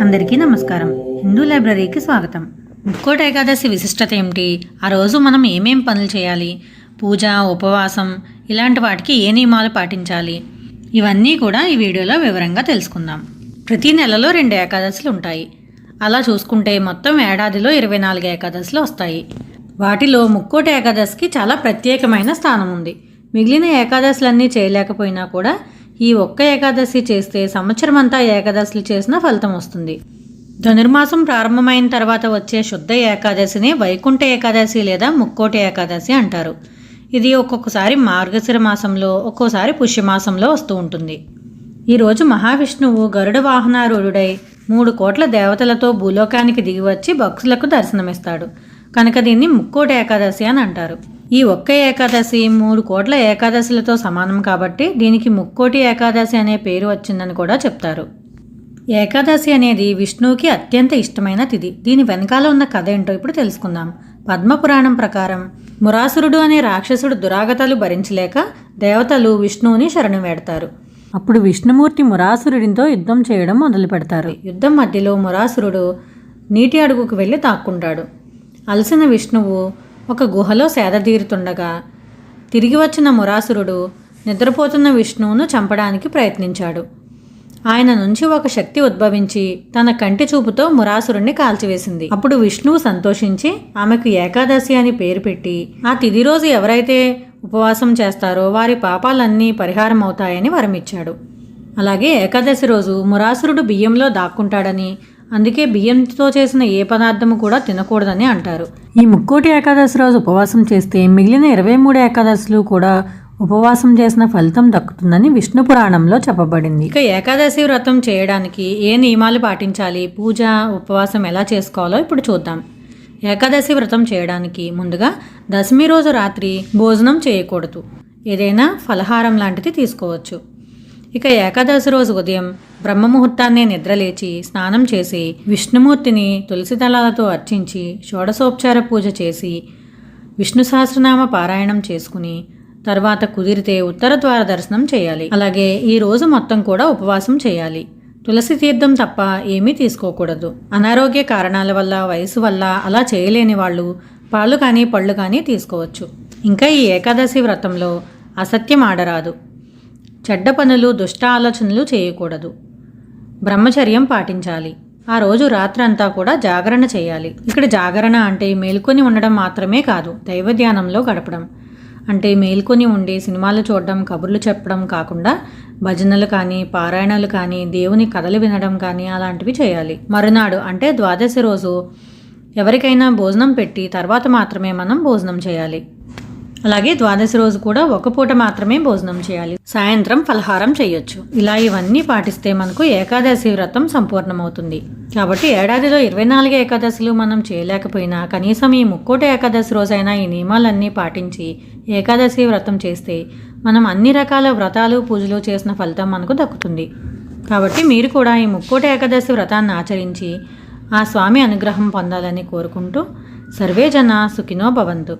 అందరికీ నమస్కారం. హిందూ లైబ్రరీకి స్వాగతం. ముక్కోటి ఏకాదశి విశిష్టత ఏమిటి? ఆ రోజు మనం ఏమేం పనులు చేయాలి? పూజ ఉపవాసం ఇలాంటి వాటికి ఏ నియమాలు పాటించాలి? ఇవన్నీ కూడా ఈ వీడియోలో వివరంగా తెలుసుకుందాం. ప్రతి నెలలో రెండు ఏకాదశులు ఉంటాయి. అలా చూసుకుంటే మొత్తం ఏడాదిలో ఇరవై నాలుగు ఏకాదశులు వస్తాయి. వాటిలో ముక్కోటి ఏకాదశికి చాలా ప్రత్యేకమైన స్థానం ఉంది. మిగిలిన ఏకాదశులన్నీ చేయలేకపోయినా కూడా ఈ ఒక్క ఏకాదశి చేస్తే సంవత్సరం అంతా ఏకాదశులు చేసిన ఫలితం వస్తుంది. ధనుర్మాసం ప్రారంభమైన తర్వాత వచ్చే శుద్ధ ఏకాదశిని వైకుంఠ ఏకాదశి లేదా ముక్కోటి ఏకాదశి అంటారు. ఇది ఒక్కొక్కసారి మార్గశిర మాసంలో ఒక్కోసారి పుష్యమాసంలో వస్తూ ఉంటుంది. ఈరోజు మహావిష్ణువు గరుడ వాహనారూఢుడై మూడు కోట్ల దేవతలతో భూలోకానికి దిగివచ్చి భక్తులకు దర్శనమిస్తాడు. కనుక దీన్ని ముక్కోటి ఏకాదశి అని అంటారు. ఈ ఒక్క ఏకాదశి మూడు కోట్ల ఏకాదశులతో సమానం కాబట్టి దీనికి ముక్కోటి ఏకాదశి అనే పేరు వచ్చిందని కూడా చెప్తారు. ఏకాదశి అనేది విష్ణువుకి అత్యంత ఇష్టమైన తిథి. దీని వెనకాల ఉన్న కథ ఏంటో ఇప్పుడు తెలుసుకుందాం. పద్మపురాణం ప్రకారం మురాసురుడు అనే రాక్షసుడు దురాగతాలు భరించలేక దేవతలు విష్ణువుని శరణు వేడతారు. అప్పుడు విష్ణుమూర్తి మురాసురుడితో యుద్ధం చేయడం మొదలు పెడతారు. యుద్ధం మధ్యలో మురాసురుడు నీటి అడుగుకు వెళ్ళి తాక్కుంటాడు. అలసిన విష్ణువు ఒక గుహలో సేదతీరుతుండగా తిరిగి వచ్చిన మురాసురుడు నిద్రపోతున్న విష్ణువును చంపడానికి ప్రయత్నించాడు. ఆయన నుంచి ఒక శక్తి ఉద్భవించి తన కంటి చూపుతో మురాసురుణ్ణి కాల్చివేసింది. అప్పుడు విష్ణువు సంతోషించి ఆమెకు ఏకాదశి అని పేరు పెట్టి ఆ తిది రోజు ఎవరైతే ఉపవాసం చేస్తారో వారి పాపాలన్నీ పరిహారం అవుతాయని వరమిచ్చాడు. అలాగే ఏకాదశి రోజు మురాసురుడు బియ్యంలో దాక్కుంటాడని అందుకే బియ్యంతో చేసిన ఏ పదార్థము కూడా తినకూడదని అంటారు. ఈ ముక్కోటి ఏకాదశి రోజు ఉపవాసం చేస్తే మిగిలిన ఇరవై మూడు ఏకాదశులు కూడా ఉపవాసం చేసిన ఫలితం దక్కుతుందని విష్ణు పురాణంలో చెప్పబడింది. ఇక ఏకాదశి వ్రతం చేయడానికి ఏ నియమాలు పాటించాలి? పూజ ఉపవాసం ఎలా చేసుకోవాలో ఇప్పుడు చూద్దాం. ఏకాదశి వ్రతం చేయడానికి ముందుగా దశమి రోజు రాత్రి భోజనం చేయకూడదు. ఏదైనా ఫలహారం లాంటిది తీసుకోవచ్చు. ఇక ఏకాదశి రోజు ఉదయం బ్రహ్మముహూర్తాన్నే నిద్రలేచి స్నానం చేసి విష్ణుమూర్తిని తులసి దళాలతో అర్చించి షోడశోపచార పూజ చేసి విష్ణు సహస్రనామ పారాయణం చేసుకుని తర్వాత కుదిరితే ఉత్తర ద్వార దర్శనం చేయాలి. అలాగే ఈ రోజు మొత్తం కూడా ఉపవాసం చేయాలి. తులసి తీర్థం తప్ప ఏమీ తీసుకోకూడదు. అనారోగ్య కారణాల వల్ల వయసు వల్ల అలా చేయలేని వాళ్ళు పాలు కానీ పళ్ళు కానీ తీసుకోవచ్చు. ఇంకా ఈ ఏకాదశి వ్రతంలో అసత్యం ఆడరాదు. చెడ్డ పనులు దుష్ట ఆలోచనలు చేయకూడదు. బ్రహ్మచర్యం పాటించాలి. ఆ రోజు రాత్రంతా కూడా జాగరణ చేయాలి. ఇక్కడ జాగరణ అంటే మేల్కొని ఉండడం మాత్రమే కాదు దైవ ధ్యానంలో గడపడం. అంటే మేల్కొని ఉండి సినిమాలు చూడడం కబుర్లు చెప్పడం కాకుండా భజనలు కానీ పారాయణలు కానీ దేవుని కథలు వినడం కానీ అలాంటివి చేయాలి. మరునాడు అంటే ద్వాదశి రోజు ఎవరికైనా భోజనం పెట్టి తర్వాత మాత్రమే మనం భోజనం చేయాలి. అలాగే ద్వాదశి రోజు కూడా ఒక పూట మాత్రమే భోజనం చేయాలి. సాయంత్రం ఫలహారం చేయొచ్చు. ఇలా ఇవన్నీ పాటిస్తే మనకు ఏకాదశి వ్రతం సంపూర్ణమవుతుంది. కాబట్టి ఏడాదిలో ఇరవై నాలుగు ఏకాదశులు మనం చేయలేకపోయినా కనీసం ఈ ముక్కోటి ఏకాదశి రోజైనా ఈ నియమాలన్నీ పాటించి ఏకాదశి వ్రతం చేస్తే మనం అన్ని రకాల వ్రతాలు పూజలు చేసిన ఫలితం మనకు దక్కుతుంది. కాబట్టి మీరు కూడా ఈ ముక్కోటి ఏకాదశి వ్రతాన్ని ఆచరించి ఆ స్వామి అనుగ్రహం పొందాలని కోరుకుంటూ సర్వే జన సుఖినో భవంతు.